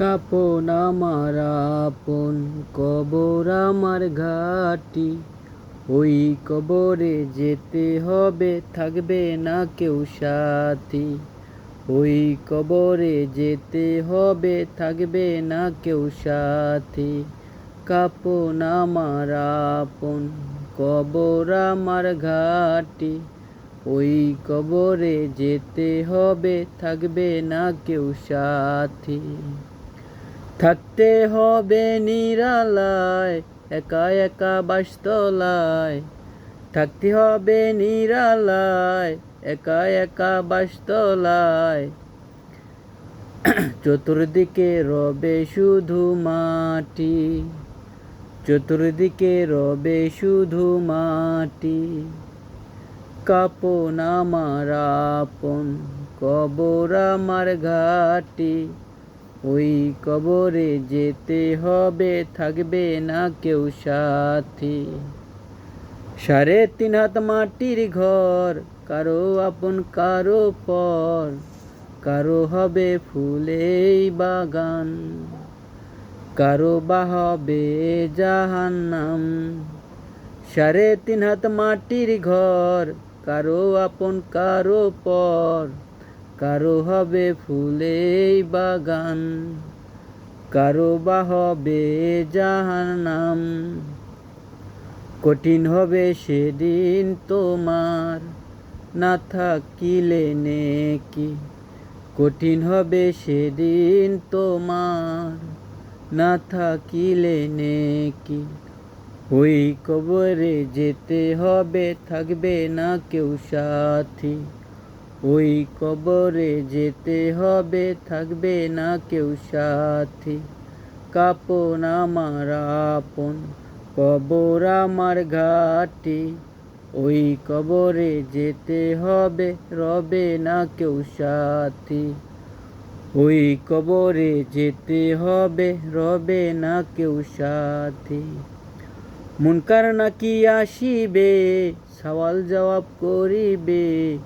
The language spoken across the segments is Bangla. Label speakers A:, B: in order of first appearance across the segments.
A: কাপন আমার আপন কবর আমার ঘাটি। ওই কবরে যেতে হবে, থাকবে না কেউ সাথী। ওই কবরে যেতে হবে, থাকবে না কেউ সাথী। কাপন আমার আপন কবর আমার ঘাটি। ওই কবরে যেতে হবে, থাকবে না কেউ সাথী। থাকতে হবে নিরালায়, একা একা বাসতলায়। থাকতে হবে নিরালায়, একা একা বাসতলায়। চতুর্দিকে রবে শুধু মাটি, চতুর্দিকে রবে শুধু মাটি। কাপন আমার আপন, কবর আমার ঘাটি। ওই কবরে যেতে হবে, থাকবে না কেউ সাথী। সাড়ে তিন হাত মাটির ঘর, কারও আপন কারও পর, কারও হবে ফুলেই বাগান, কারও বা হবে জাহান্নাম। সাড়ে তিন হাত মাটির ঘর, কারও আপন কারও পর কারও হবে ফুলেই বাগান, কারও বা হবে জাহান্নাম। কঠিন হবে সেদিন তোমার, না থাকিলে নেকি। কঠিন হবে সেদিন তোমার, না থাকিলে নেকি। ওই কবরে যেতে হবে, থাকবে না কেউ সাথী। ওই কবরে যেতে হবে, থাকবে না কেউ সাথী। কাপন আমার আপন, কবর আমার ঘাটি। ওই কবরে যেতে হবে, রবে না কেউ সাথী। ওই কবরে যেতে হবে, রবে না কেউ সাথী। মুনকার নাকি আসিবে, সওয়াল জবাব করিবে।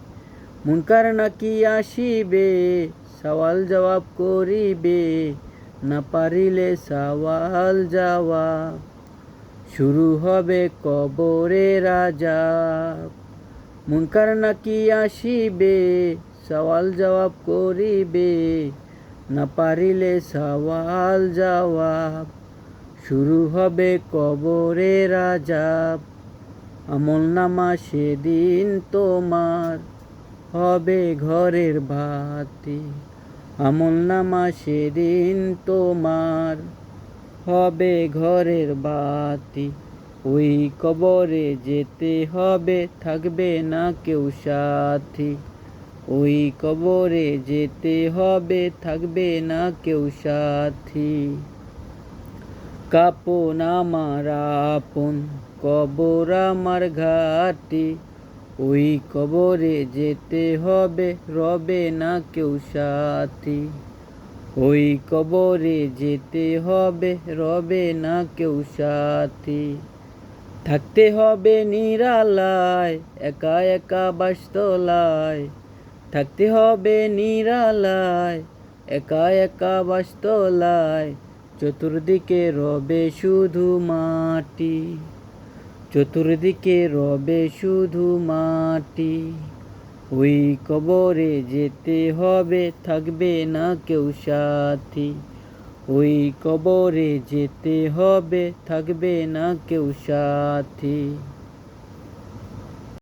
A: মুনকার নাকি আসিবে, সওয়াল জবাব করিবে, না পারিলে সওয়াল যাওয়া শুরু হবে কবরে রাজা মুনকার নাকি আসিবে, সওয়াল জবাব করিবে, না পারিলে সওয়াল জবাব। শুরু হবে কবরে রাজাব। আমল নামা সেদিন তোমার হবে ঘরের ভাতি আমল নামা সেদিন তোমার হবে ঘরের বাতি। ওই কবরে যেতে হবে, থাকবে না কেউ সাথী। ওই কবরে যেতে হবে, থাকবে না কেউ সাথী। কাপন আমার আপন, কবর আমার ঘাটি। ওই কবরে যেতে হবে রবে না কেউ সাথী। ওই কবরে যেতে হবে রবে না কেউ সাথী। থাকতে হবে নিরালায়, একা একা বাসতলায়। থাকতে হবে নিরালায়, একা একা বাসতলায়। চতুর্দিকে রবে শুধু মাটি। চতুর্দিকে রবে শুধু মাটি। ওই কবরে যেতে হবে, থাকবে না কেউ সাথী। ওই কবরে যেতে হবে, থাকবে না কেউ সাথী।